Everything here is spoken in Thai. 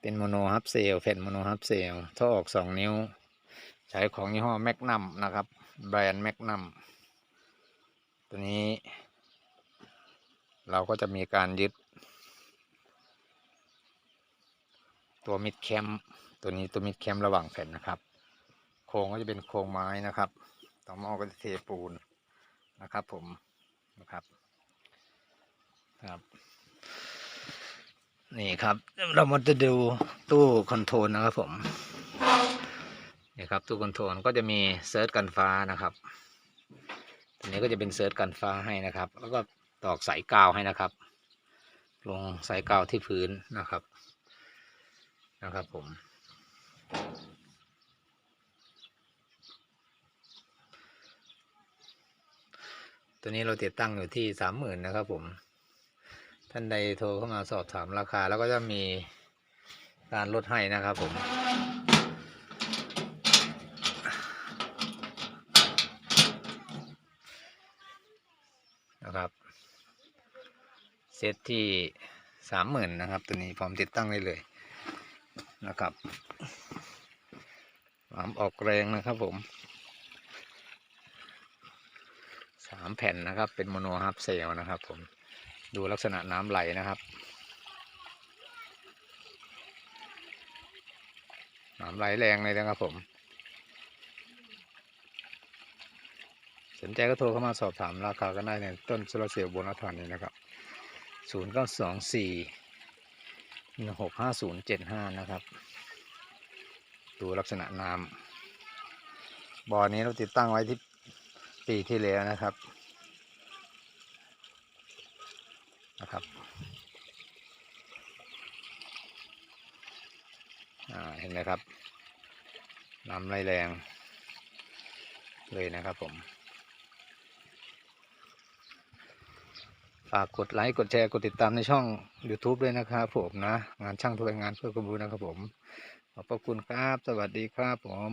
เป็นโมโนฮับเซลแผ่นโมโนฮับเซลท่อออกสองนิ้ว ใช้ของยี่ห้อแมกนัมนะครับ แบรนด์แมกนัมตัวนี้ เราก็จะมีการยึด ตัวมิดแคมตัวนี้ตัวมิดแคมระหว่างแผ่นนะครับ โครงก็จะเป็นโครงไม้นะครับต่อมาก็จะเทปูนนะครับผมนะครับครับ นี่ครับ เรามาจะดูตู้คอนโทรลนะครับผมนี่ครับตู้คอนโทรลก็จะมีเซิร์ชกันฟ้านะครับตัวนี้ก็จะเป็นเซิร์ชกันฟ้าให้นะครับ แล้วก็ตอกสายกาวให้นะครับ ลงสายกาวที่พื้นนะครับนะครับผมตัวนี้เราติดตั้งอยู่ที่สามหมื่นนะครับผม ท่านใดโทรเข้ามาสอบถามราคา แล้วก็จะมีการลดให้นะครับผม นะครับ เซตที่สามหมื่นนะครับ ตัวนี้พร้อมติดตั้งได้เลยนะครับความออกแรงนะครับผมสามแผ่นนะครับ เป็นโมโนฮับเซลนะครับผม ดูลักษณะน้ำไหลนะครับ น้ำไหลแรงเลยนะครับผม สนใจก็โทรเข้ามาสอบถามราคากันได้ในต้นโซลาร์เซลล์บนอาคารนี้นะครับ 0 9 2 4 1 6 5 0 7 5 นะครับ ดูลักษณะน้ำบ่อนี้เราติดตั้งไว้ที่ปีที่แล้วนะครับ นะครับเห็นไหมครับน้ำไหลแรงเลยนะครับผมฝากกดไลค์กดแชร์กดติดตามในช่อง YouTube ด้วยนะครับผมนะ งานช่างทุกงานเพื่อคุณบูนะครับผม ขอบพระคุณครับ สวัสดีครับผม